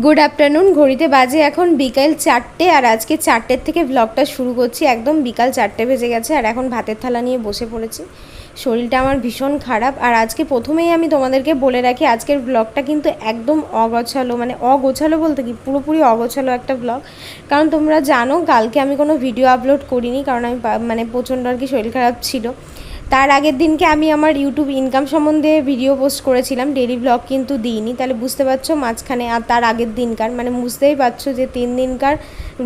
Good afternoon ঘড়িতে বাজে এখন বিকাল চারটে আর আজকে চারটের থেকে ব্লগটা শুরু করছি। একদম বিকাল চারটে বেজে গেছে আর এখন ভাতের থালা নিয়ে বসে পড়েছি। শরীরটা আমার ভীষণ খারাপ আর আজকে প্রথমেই আমি তোমাদেরকে বলে রাখি, আজকের ব্লগটা কিন্তু একদম অগোছালো মানে অগোছালো বলতে কি, পুরোপুরি অগোছালো একটা ব্লগ কারণ তোমরা জানো, কালকে আমি কোনো ভিডিও আপলোড করিনি, কারণ আমি মানে প্রচণ্ড আর কি শরীর খারাপ ছিল। তার আগের দিনকে আমি আমার ইউটিউব ইনকাম সম্বন্ধে ভিডিও পোস্ট করেছিলাম ডেলি ব্লগ কিন্তু দিইনি। তাহলে বুঝতে পারছ মাঝখানে আর তার আগের দিনকার মানে বুঝতেই পারছ যে তিন দিনকার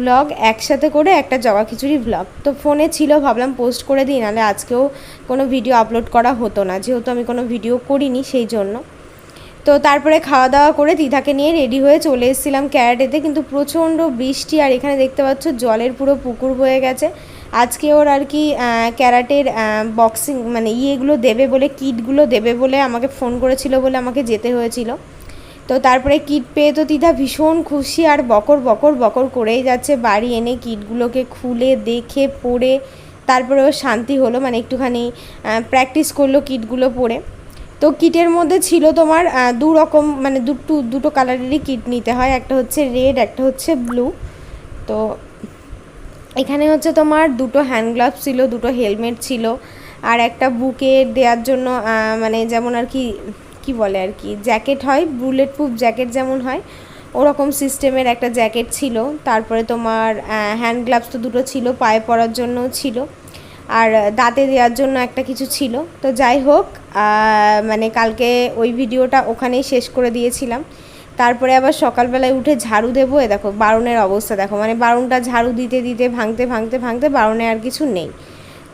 ব্লগ একসাথে করে একটা জগা খিচুড়ি ব্লগ তো ফোনে ছিল, ভাবলাম পোস্ট করে দিই, নাহলে আজকেও কোনো ভিডিও আপলোড করা হতো না। যেহেতু আমি কোনো ভিডিও করিনি সেই জন্য। তো তারপরে খাওয়া দাওয়া করে দিদাকে নিয়ে রেডি হয়ে চলে এসেছিলাম ক্যারাটেতে, কিন্তু প্রচণ্ড বৃষ্টি আর এখানে দেখতে পাচ্ছ জলের পুরো পুকুর হয়ে গেছে। আজকে ওর আর কি ক্যারাটের বক্সিং মানে ইয়েগুলো দেবে বলে, কিটগুলো দেবে বলে আমাকে ফোন করেছিল বলে আমাকে যেতে হয়েছিল। তো তারপরে কিট পেয়ে তো দিদা ভীষণ খুশি আর বকর বকর বকর করেই যাচ্ছে বাড়ি এনে কিটগুলোকে খুলে দেখে পড়ে। তারপরে ওর শান্তি হলো মানে একটুখানি প্র্যাকটিস করল কিটগুলো পরে। তো কিটের মধ্যে ছিল তোমার দু রকম মানে দুটো দুটো কালারেরই কিট নিতে হয়। একটা হচ্ছে রেড একটা হচ্ছে ব্লু তো এখানে হচ্ছে তোমার দুটো হ্যান্ড গ্লাভস ছিল, দুটো হেলমেট ছিল, আর একটা বুকে দেওয়ার জন্য মানে যেমন আর কি কি বলে আর কি জ্যাকেট হয় বুলেট প্রুফ জ্যাকেট যেমন হয়, ওরকম সিস্টেমের একটা জ্যাকেট ছিল। তারপরে তোমার হ্যান্ড গ্লাভস তো দুটো ছিল, পায়ে পরার জন্য ছিল, আর দাঁতে দেওয়ার জন্য একটা কিছু ছিল। তো যাই হোক মানে কালকে ওই ভিডিওটা ওখানেই শেষ করে দিয়েছিলাম। তারপরে আবার সকালবেলায় উঠে ঝাড়ু দেবো। এ দেখো, বারুণের অবস্থা দেখো। মানে বারুণটা ঝাড়ু দিতে দিতে, ভাঙতে ভাঙতে ভাঙতে বারুণে আর কিছু নেই।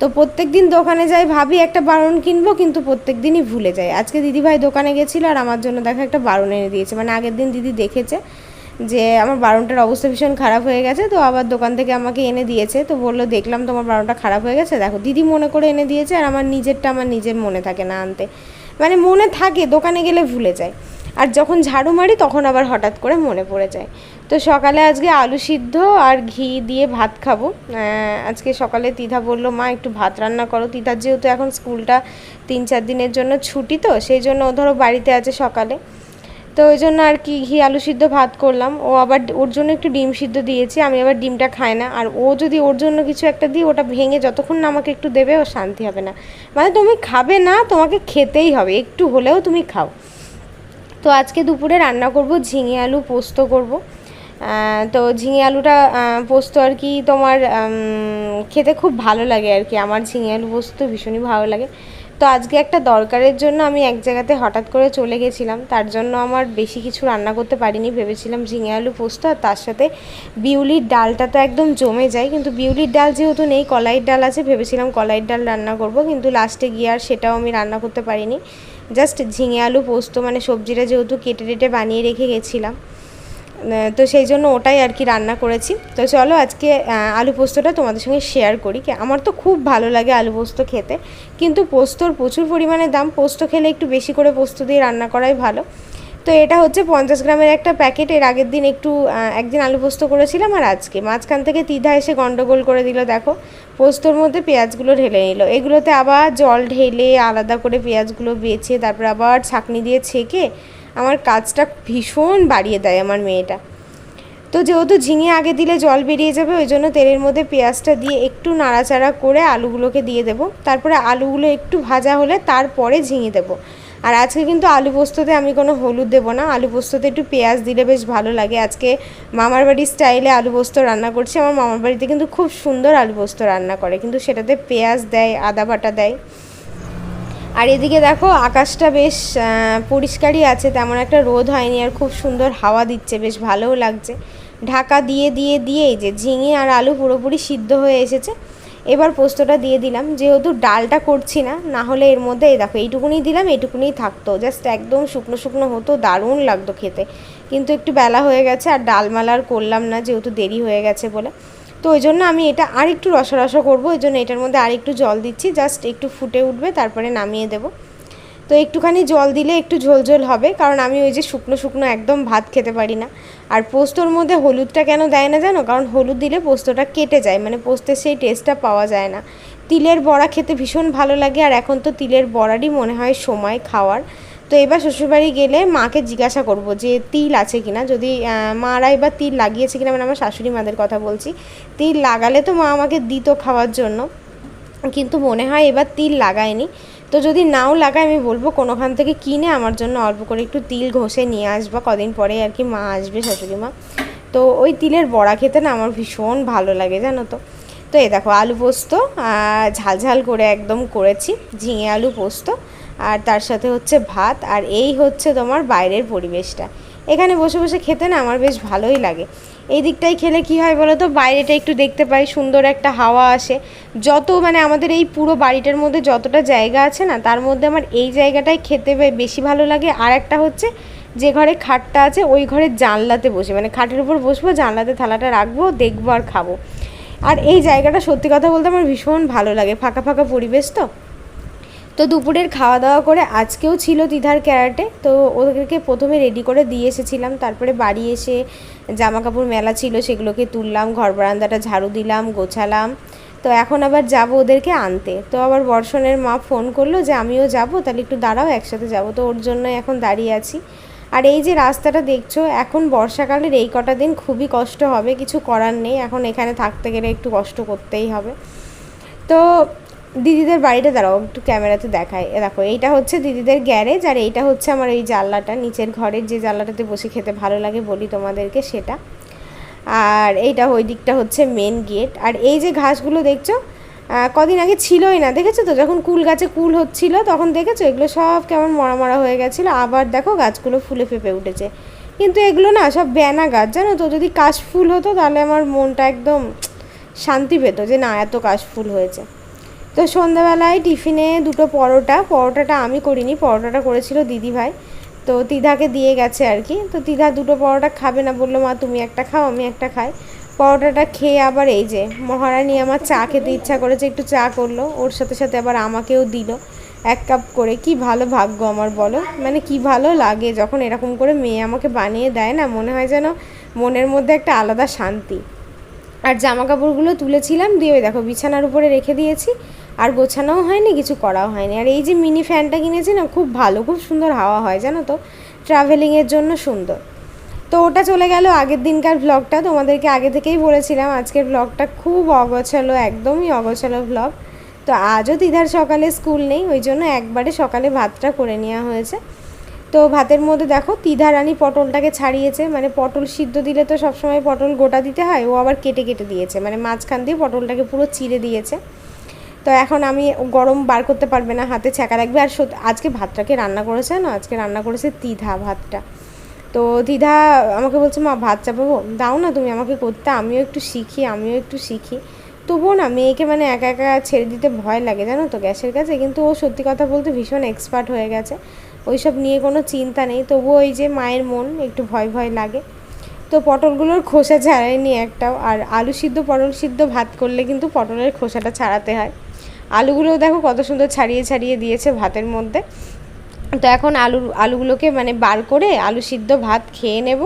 তো প্রত্যেক দিন দোকানে যাই, ভাবি একটা বারুণ কিনবো, কিন্তু প্রত্যেক দিনই ভুলে যাই। আজকে দিদিভাই দোকানে গেছিল আর আমার জন্য দেখো একটা বারুণ এনে দিয়েছে। মানে আগের দিন দিদি দেখেছে যে আমার বারুণটার অবস্থা ভীষণ খারাপ হয়ে গেছে, তো আবার দোকান থেকে আমাকে এনে দিয়েছে। তো বলল, দেখলাম তোমার বারুণটা খারাপ হয়ে গেছে। দেখো, দিদি মনে করে এনে দিয়েছে আর আমার নিজেরটা আমার নিজের মনে থাকে না আনতে। মানে মনে থাকে, দোকানে গেলে ভুলে যায় আর যখন ঝাড়ু মারি তখন আবার হঠাৎ করে মনে পড়ে যায়। তো সকালে আজকে আলু সিদ্ধ আর ঘি দিয়ে ভাত খাব। আজকে সকালে তিথা বলল, মা, একটু ভাত রান্না করো। তিথার যেহেতু এখন স্কুলটা তিন চার দিনের জন্য ছুটি তো, সেই জন্য ও ধরো বাড়িতে আছে সকালে। তো ওই জন্য আর কি ঘি, আলু সিদ্ধ, ভাত করলাম। ও আবার ওর জন্য একটু ডিম সিদ্ধ দিয়েছি, আমি আবার ডিমটা খাই না। আর ও যদি ওর জন্য কিছু একটা দিই, ওটা ভেঙে যতক্ষণ না আমাকে একটু দেবে ও শান্তি হবে না। মানে তুমি খাবে না, তোমাকে খেতেই হবে, একটু হলেও তুমি খাও। তো আজকে দুপুরে রান্না করব ঝিঙে আলু পোস্ত করব। তো ঝিঙে আলুটা পোস্ত আর কি তোমার খেতে খুব ভালো লাগে আর কি। আমার ঝিঙে আলু পোস্ত ভীষণই ভালো লাগে। তো আজকে একটা দরকারের জন্য আমি এক জায়গাতে হঠাৎ করে চলে গেছিলাম। তার জন্য আমার বেশি কিছু রান্না করতে পারিনি, ভেবেছিলাম ঝিঙে আলু পোস্ত আর তার সাথে বিউলির ডালটা তো একদম জমে যায়। কিন্তু বিউলির ডাল যেহেতু নেই, কলাইয়ের ডাল আছে, ভেবেছিলাম কলাইয়ের ডাল রান্না করব। কিন্তু লাস্টে গিয়ে আর সেটাও আমি রান্না করতে পারিনি। জাস্ট ঝিঙে আলু পোস্ত মানে সবজিটা যেহেতু কেটে টেটে বানিয়ে রেখে গেছিলাম তো সেই জন্য ওটাই আর কি রান্না করেছি। তো চলো আজকে আলু পোস্তটা তোমাদের সঙ্গে শেয়ার করি। আমার তো খুব ভালো লাগে আলু পোস্ত খেতে, কিন্তু পোস্তর প্রচুর পরিমাণে দাম, পোস্ত খেলে একটু বেশি করে পোস্ত দিয়ে রান্না করাই ভালো। তো এটা হচ্ছে পঞ্চাশ গ্রামের একটা প্যাকেট। এর আগের দিন একটু একদিন আলু পোস্ত করেছিলাম আর আজকে। মাঝখান থেকে তিধা এসে গন্ডগোল করে দিল, দেখো। পোস্তর মধ্যে পেঁয়াজগুলো ঢেলে নিল। এগুলোতে আবার জল ঢেলে আলাদা করে পেঁয়াজগুলো বেছে, তারপর আবার ছাঁকনি দিয়ে ছেঁকে আমার কাজটা ভীষণ বাড়িয়ে দেয় আমার মেয়েটা। তো যেহেতু ঝিঙে আগে দিলে জল বেরিয়ে যাবে, ওই জন্য তেলের মধ্যে পেঁয়াজটা দিয়ে একটু নাড়াচাড়া করে আলুগুলোকে দিয়ে দেবো। তারপরে আলুগুলো একটু ভাজা হলে তারপরে ঝিঙে দেবো। আর আজকে কিন্তু আলু পোস্ততে আমি কোনো হলুদ দেবো না। আলু পোস্ততে একটু পেঁয়াজ দিলে বেশ ভালো লাগে। আজকে মামার বাড়ির স্টাইলে আলু পোস্ত রান্না করছি। আমার মামার বাড়িতে কিন্তু খুব সুন্দর আলু পোস্ত রান্না করে। কিন্তু সেটাতে পেঁয়াজ দেয়, আদা বাটা দেয়। আর এদিকে দেখো, আকাশটা বেশ পরিষ্কারই আছে। তেমন একটা রোদ হয়নি আর খুব সুন্দর হাওয়া দিচ্ছে। বেশ ভালোও লাগছে। ঢাকা দিয়ে দিয়ে দিয়ে এই যে ঝিঙে আর আলু পুরোপুরি সিদ্ধ হয়ে এসেছে। এবার পোস্তটা দিয়ে দিলাম, যেহেতু ডালটা করছি না না হলে এর মধ্যে এই দেখো এইটুকুনি দিলাম, এইটুকুনি থাকতো। জাস্ট একদম শুকনো শুকনো হতো, দারুণ লাগতো খেতে। কিন্তু একটু বেলা হয়ে গেছে, আর ডালমালা আর করলাম না, যেহেতু দেরি হয়ে গেছে বলে। তো ওই জন্য আমি এটা আর একটু রসা রসা করব, ওই জন্য এটার মধ্যে আর একটু জল দিচ্ছি জাস্ট একটু ফুটে উঠবে, তারপরে নামিয়ে দেবো। তো একটুখানি জল দিলে একটু ঝোল ঝোল হবে, কারণ আমি ওই যে শুকনো শুকনো একদম ভাত খেতে পারি না। আর পোস্তর মধ্যে হলুদটা কেন দেয় না জানো? কারণ হলুদ দিলে পোস্তটা কেটে যায় মানে পোস্তের সেই টেস্টটা পাওয়া যায় না। তিলের বড়া খেতে ভীষণ ভালো লাগে, আর এখন তো তিলের বড়ারই মনে হয় সময় খাওয়ার। তো এবার শ্বশুরবাড়ি গেলে মাকে জিজ্ঞাসা করব যে, তিল আছে কিনা? যদি মারা এবার তিল লাগিয়েছে কিনা মানে আমার শাশুড়ি মাদের কথা বলছি। তিল লাগালে তো মা আমাকে দিত খাওয়ার জন্য। কিন্তু মনে হয় এবার তিল লাগায়নি। তো যদি নাও লাগায় আমি বলব কোনোখান থেকে কিনে আমার জন্য অল্প করে একটু তিল ঘষে নিয়ে আসবা। কদিন পরে আর কি মা আসবে শাশুড়ি মা। তো ওই তিলের বড়া খেতে না আমার ভীষণ ভালো লাগে জানো তো। তো এ দেখো আলু পোস্ত আহ, ঝাল ঝাল করে একদম করেছি ঝিঙে আলু পোস্ত আর তার সাথে হচ্ছে ভাত আর এই হচ্ছে তোমার বাইরের পরিবেশটা। এখানে বসে বসে খেতে না আমার বেশ ভালোই লাগে। এই দিকটাই খেলে কি হয় বলো তো? বাইরেটা একটু দেখতে পাই, সুন্দর একটা হাওয়া আসে। যত মানে আমাদের এই পুরো বাড়িটার মধ্যে যতটা জায়গা আছে না, তার মধ্যে আমার এই জায়গাটায় খেতে বেশি ভালো লাগে। আর একটা হচ্ছে যে ঘরে খাটটা আছে, ওই ঘরের জানলাতে বসে। মানে খাটের উপর বসবো, জানলাতে থালাটা রাখব, দেখব আর খাব। আর এই জায়গাটা সত্যি কথা বলতে আমার ভীষণ ভালো লাগে। ফাঁকা ফাঁকা পরিবেশ তো? তো দুপুরের খাওয়া দাওয়া করে আজকেও ছিল দিদার ক্যারাটে, তো ওদেরকে প্রথমে রেডি করে দিয়ে এসেছিলাম। তারপরে বাড়ি এসে জামা কাপড় মেলা ছিল, সেগুলোকে তুললাম, ঘর বারান্দাটা ঝাড়ু দিলাম, গোছালাম। তো এখন আবার যাব ওদেরকে আনতে। তো আবার বর্ষণের মা ফোন করল যে, আমিও যাব, তাহলে একটু দাঁড়াও, একসাথে যাব। তো ওর জন্য এখন দাঁড়িয়ে আছি। আর এই যে রাস্তাটা দেখছ, এখন বর্ষাকালের এই কটা দিন খুবই কষ্ট হবে, কিছু করার নেই। এখন এখানে থাকতে গেলে একটু কষ্ট করতেই হবে। তো দিদিদের বাড়িটা, দাঁড়াও, একটু ক্যামেরাতে দেখায় দেখো, এইটা হচ্ছে দিদিদের গ্যারেজ, আর এইটা হচ্ছে আমার এই জানলাটা, নিচের ঘরের যে জানলাটাতে বসে খেতে ভালো লাগে বলি তোমাদেরকে সেটা। আর এইটা ওই দিকটা হচ্ছে মেন গেট আর এই যে ঘাসগুলো দেখছ কদিন আগে ছিলই না, দেখেছ তো? যখন কুল গাছে কুল হচ্ছিল, তখন দেখেছ? এগুলো সব কেমন মরা মরা হয়ে গেছিল। আবার দেখো গাছগুলো ফুলে ফেপে উঠেছে। কিন্তু এগুলো না, সব ব্যানা গাছ, জানো তো? যদি কাশফুল হতো, তাহলে আমার মনটা একদম শান্তি পেত যে না, এত কাশফুল হয়েছে। তো সন্ধ্যাবেলায় টিফিনে দুটো পরোটা, পরোটাটা আমি করিনি, পরোটাটা করেছিল দিদিভাই তো তিধাকে দিয়ে গেছে আর কি। তো তিধা দুটো পরোটা খাবে না, বলল, মা, তুমি একটা খাও, আমি একটা খাই। পরোটাটা খেয়ে আবার এই যে, মহারানী আমার চা খেতে ইচ্ছা করেছে, একটু চা করল। ওর সাথে সাথে আবার আমাকেও দিল এক কাপ করে। কি ভালো ভাগ্য আমার, বলো? মানে কি ভালো লাগে যখন এরকম করে মেয়ে আমাকে বানিয়ে দেয় না, মনে হয় যেন মনের মধ্যে একটা আলাদা শান্তি। আর জামা কাপড়গুলো তুলেছিলাম, দিয়ে ওই দেখো বিছানার উপরে রেখে দিয়েছি। আর গোছানোও হয়নি, কিছু করাও হয়নি। আর এই যে মিনি ফ্যানটা কিনেছি না, খুব ভালো, খুব সুন্দর হাওয়া হয়, জানো তো? ট্রাভেলিংয়ের জন্য সুন্দর। তো ওটা চলে গেল আগের দিনকার ব্লগটা তোমাদেরকে আগে থেকেই বলেছিলাম, আজকের ব্লগটা খুব অগোছালো, একদমই অগোছালো ব্লগ তো আজও দিদার সকালে স্কুল নেই, ওই জন্য একবারে সকালে ভাতটা করে নেওয়া হয়েছে। তো ভাতের মধ্যে দেখো, তিধা রানী পটলটাকে ছাড়িয়েছে। মানে পটল সিদ্ধ দিলে তো সবসময় পটল গোটা দিতে হয়, ও আবার কেটে কেটে দিয়েছে। মানে মাঝখান দিয়ে পটলটাকে পুরো চিড়ে দিয়েছে। তো এখন আমি গরম বার করতে পারবে না, হাতে ছ্যাঁকা লাগবে আর আজকে ভাতটাকে রান্না করেছে, না? আজকে রান্না করেছে তিধা ভাতটা। তো দিদা আমাকে বলছে, মা, ভাত চাপাবো? দাও না তুমি, আমাকে করতে। আমিও একটু শিখি, আমিও একটু শিখি। তবুও না, মেয়েকে মানে একা একা ছেড়ে দিতে ভয় লাগে, জানো তো, গ্যাসের কাছে। কিন্তু ও সত্যি কথা বলতে ভীষণ এক্সপার্ট হয়ে গেছে। ওইসব নিয়ে কোনো চিন্তা নেই। তবুও ওই যে মায়ের মন, একটু ভয় ভয় লাগে। তো পটলগুলোর খোসা ছাড়ায়নি একটাও। আর আলু সিদ্ধ, পটল সিদ্ধ ভাত করলে কিন্তু পটলের খোসাটা ছাড়াতে হয়। আলুগুলোও দেখো কত সুন্দর ছাড়িয়ে ছাড়িয়ে দিয়েছে ভাতের মধ্যে। তো এখন আলু আলুগুলোকে মানে বার করে আলু সিদ্ধ ভাত খেয়ে নেব।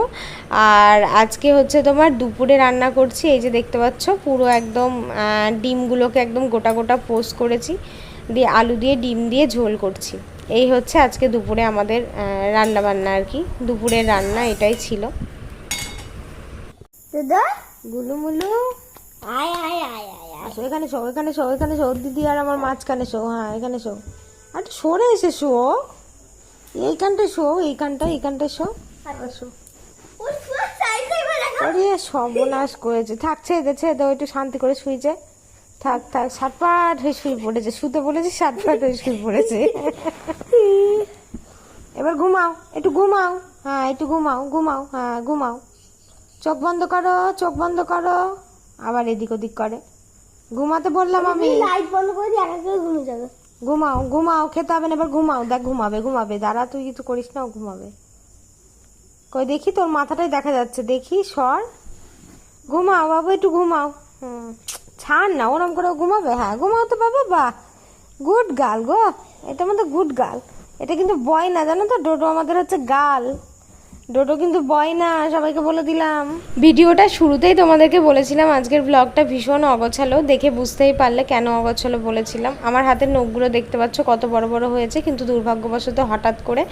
আর আজকে হচ্ছে তোমার দুপুরে রান্না করছি এই যে দেখতে পাচ্ছ পুরো একদম ডিমগুলোকে একদম গোটা গোটা পোস্ট করেছি। দিয়ে আলু দিয়ে ডিম দিয়ে ঝোল করছি। এই হচ্ছে আজকে দুপুরে আমাদের রান্না বান্না আর কি। দুপুরের রান্না এটাই ছিল। দাদা? গুলুমুলু? আয় আয় আয় আয়। আসো এখানে শো এখানে শো এখানে শো। দিদি আর আমার মাঝখানে শো হ্যাঁ এখানে শো। আর একটু সরে এসে শো। এইখানটায় শো এইখানটা এইখানটায় শো। শো। আরে সর্বনাশ করেছে। থাক ছেড়ে দে ছেড়ে দে একটু শান্তি করে শুয়েছে থাক থাক সাতপাট হয়ে শুয়ে পড়েছে। শুতে বলেছে সাতপাট হয়ে শুয়ে পড়েছে। এবার ঘুমাও একটু ঘুমাও। হ্যাঁ একটু ঘুমাও ঘুমাও হ্যাঁ ঘুমাও। চোখ বন্ধ করো চোখ বন্ধ করো। আবার এদিক ওদিক করে। ঘুমাতে বললাম আমি। লাইট বন্ধ করে দিয়ে একা করে ঘুমিয়ে যাবে। ঘুমাও ঘুমাও খেতে হবে না এবার ঘুমাও। দেখ ঘুমাবে ঘুমাবে। দাঁড়া তুই কিছু করিস না ঘুমাবে। কই দেখি তোর মাথাটাই দেখা যাচ্ছে। দেখি সর। ঘুমাও বাবু একটু ঘুমাও। হুম ছাড় না ওরম করে ঘুমাবে? হ্যাঁ ঘুমাও তো বাবা বা। গুড গাল গো এটা আমাদের গুড গাল এটা কিন্তু বয় না জানো তো? ডোডো আমাদের হচ্ছে গার্ল। ডোডো কিন্তু বয় না, সবাইকে বলে দিলাম। ভিডিওটা শুরুতেই তোমাদেরকে বলেছিলাম, আজকের ব্লগটা ভীষণ অগোছালো। দেখে বুঝতেই পারলে কেন অগোছালো বলেছিলাম। আমার হাতের নখগুলো দেখতে পাচ্ছ, কত বড় বড় হয়েছে, কিন্তু দুর্ভাগ্যবশত হঠাৎ করে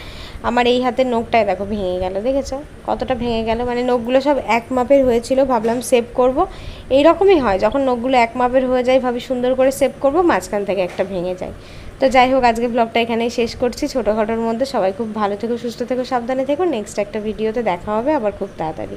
আমার এই হাতের নখটাই দেখো ভেঙে গেল, দেখেছ? কতটা ভেঙে গেল মানে নখগুলো সব এক মাপের হয়েছিল, ভাবলাম সেভ করব। এই রকমই হয়, যখন নখগুলো এক মাপের হয়ে যায়, ভাবি সুন্দর করে সেভ করব, মাঝখান থেকে একটা ভেঙে যায়। তো যাই হোক, আজকে ব্লগটা এখানেই শেষ করছি। ছোটোখাটোর মধ্যে সবাই খুব ভালো থেকো, সুস্থ থেকো, সাবধানে থেকো। নেক্সট একটা ভিডিওতে দেখা হবে আবার খুব তাড়াতাড়ি।